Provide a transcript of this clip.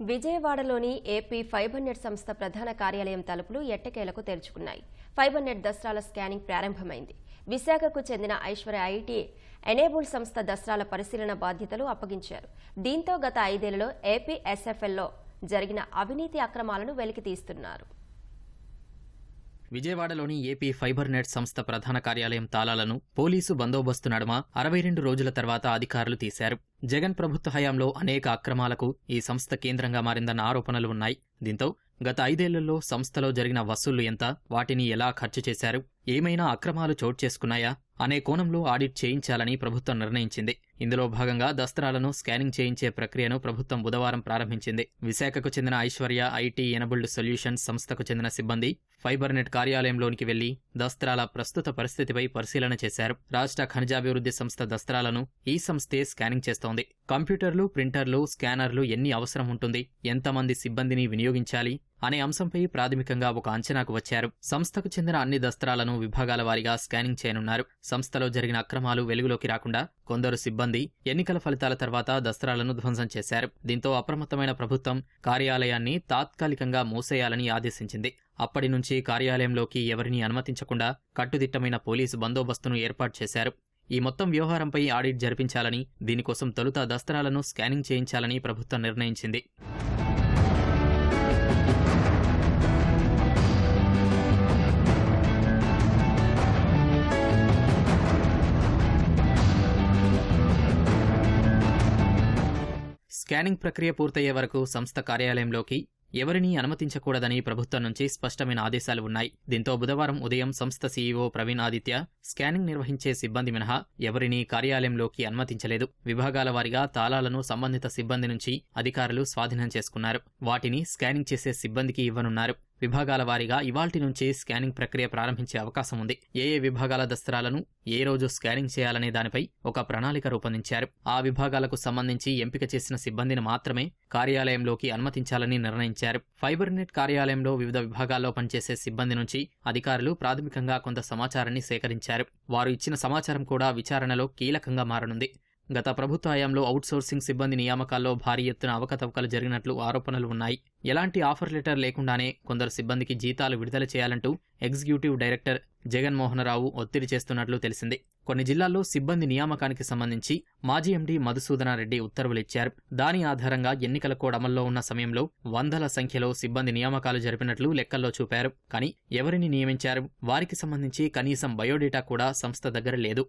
విజయవాడలోని AP fibre net సంస్థ ప్రధాన కార్యాలయం తలుపులు ఎట్టకేలకు తెరుచుకున్నాయి. ఫైబర్ నెట్ దసరాల స్కానింగ్ ప్రారంభమైంది. విశాఖకు చెందిన ఐశ్వర్య ఐటీ ఎనేబుల్ సంస్థ దసరాల పరిశీలన బాధ్యతలు అప్పగించారు. దీంతో గత ఐదేళ్ళలో ఏపీ ఎస్ఎఫ్ఎల్లో జరిగిన అవినీతి అక్రమాలను వెలికితీస్తున్నారు. విజయవాడలోని ఏపీ ఫైబర్ నెట్ సంస్థ ప్రధాన కార్యాలయం తాళాలను పోలీసు బందోబస్తు నడుమ అరవై రెండు రోజుల తర్వాత అధికారులు తీశారు. జగన్ ప్రభుత్వ హయాంలో అనేక అక్రమాలకు ఈ సంస్థ కేంద్రంగా మారిందన్న ఆరోపణలు ఉన్నాయి. దీంతో గత ఐదేళ్ళలో సంస్థలో జరిగిన వసూళ్ళు ఎంత వాటిని ఎలా ఖర్చు చేశారు ఏమైనా అక్రమాలు చోటు చేసుకున్నాయా అనే కోణంలో ఆడిట్ చేయించాలని ప్రభుత్వం నిర్ణయించింది. ఇందులో భాగంగా దస్త్రాలను స్కానింగ్ చేయించే ప్రక్రియను ప్రభుత్వం బుధవారం ప్రారంభించింది. విశాఖకు చెందిన ఐశ్వర్య ఐటీ ఎనబుల్డ్ సొల్యూషన్స్ సంస్థకు చెందిన సిబ్బంది ఫైబర్నెట్ కార్యాలయంలోనికి వెళ్ళి దస్త్రాల ప్రస్తుత పరిస్థితిపై పరిశీలన చేశారు. రాష్ట్ర ఖనిజాభివృద్ధి సంస్థ దస్త్రాలను ఈ సంస్థే స్కానింగ్ చేస్తోంది. కంప్యూటర్లు ప్రింటర్లు స్కానర్లు ఎన్ని అవసరం ఉంటుంది? ఎంతమంది సిబ్బందిని వినియోగించాలి? అనే అంశంపై ప్రాథమికంగా ఒక అంచనాకు వచ్చారు. సంస్థకు చెందిన అన్ని దస్త్రాలను విభాగాల వారీగా స్కానింగ్ చేయనున్నారు. సంస్థలో జరిగిన అక్రమాలు వెలుగులోకి రాకుండా కొందరు సిబ్బంది ఎన్నికల ఫలితాల తర్వాత దసరాలను ధ్వంసం చేశారు. దీంతో అప్రమత్తమైన ప్రభుత్వం కార్యాలయాన్ని తాత్కాలికంగా మూసేయాలని ఆదేశించింది. అప్పటి నుంచి కార్యాలయంలోకి ఎవరినీ అనుమతించకుండా కట్టుదిట్టమైన పోలీసు బందోబస్తును ఏర్పాటు చేశారు. ఈ మొత్తం వ్యవహారంపై ఆడిట్ జరిపించాలని దీనికోసం తొలుత దస్త్రాలను స్కానింగ్ చేయించాలని ప్రభుత్వం నిర్ణయించింది. స్కానింగ్ ప్రక్రియ పూర్తయ్యే వరకు సంస్థ కార్యాలయంలోకి ఎవరినీ అనుమతించకూడదని ప్రభుత్వం నుంచి స్పష్టమైన ఆదేశాలు ఉన్నాయి. దీంతో బుధవారం ఉదయం సంస్థ సీఈఓ ప్రవీణ్ ఆదిత్య స్కానింగ్ నిర్వహించే సిబ్బంది మినహా ఎవరినీ కార్యాలయంలోకి అనుమతించలేదు. విభాగాల వారీగా తాళాలను సంబంధిత సిబ్బంది నుంచి అధికారులు స్వాధీనం చేసుకున్నారు. వాటిని స్కానింగ్ చేసే సిబ్బందికి ఇవ్వనున్నారు. విభాగాల వారీగా ఇవాల్టి నుంచి స్కానింగ్ ప్రక్రియ ప్రారంభించే అవకాశం ఉంది. ఏ ఏ విభాగాల దస్త్రాలను ఏ రోజు స్కానింగ్ చేయాలనే దానిపై ఒక ప్రణాళిక రూపొందించారు. ఆ విభాగాలకు సంబంధించి ఎంపిక చేసిన సిబ్బందిని మాత్రమే కార్యాలయంలోకి అనుమతించాలని నిర్ణయించారు. ఫైబర్ నెట్ కార్యాలయంలో వివిధ విభాగాల్లో పనిచేసే సిబ్బంది నుంచి అధికారులు ప్రాథమికంగా కొంత సమాచారాన్ని సేకరించారు. వారు ఇచ్చిన సమాచారం కూడా విచారణలో కీలకంగా మారనుంది. గత ప్రభుత్వ హయాంలో అవుట్సోర్సింగ్ సిబ్బంది నియామకాల్లో భారీ ఎత్తున అవకతవకలు జరిగినట్లు ఆరోపణలు ఉన్నాయి. ఎలాంటి ఆఫర్ లెటర్ లేకుండానే కొందరు సిబ్బందికి జీతాలు విడుదల చేయాలంటూ ఎగ్జిక్యూటివ్ డైరెక్టర్ జగన్మోహనరావు ఒత్తిడి చేస్తున్నట్లు తెలిసింది. కొన్ని జిల్లాల్లో సిబ్బంది నియామకానికి సంబంధించి మాజీ ఎండీ మధుసూదనారెడ్డి ఉత్తర్వులిచ్చారు. దాని ఆధారంగా ఎన్నికల కోడ్ అమల్లో ఉన్న సమయంలో వందల సంఖ్యలో సిబ్బంది నియామకాలు జరిపినట్లు లెక్కల్లో చూపారు. కానీ ఎవరిని నియమించారు? వారికి సంబంధించి కనీసం బయోడేటా కూడా సంస్థ దగ్గర లేదు.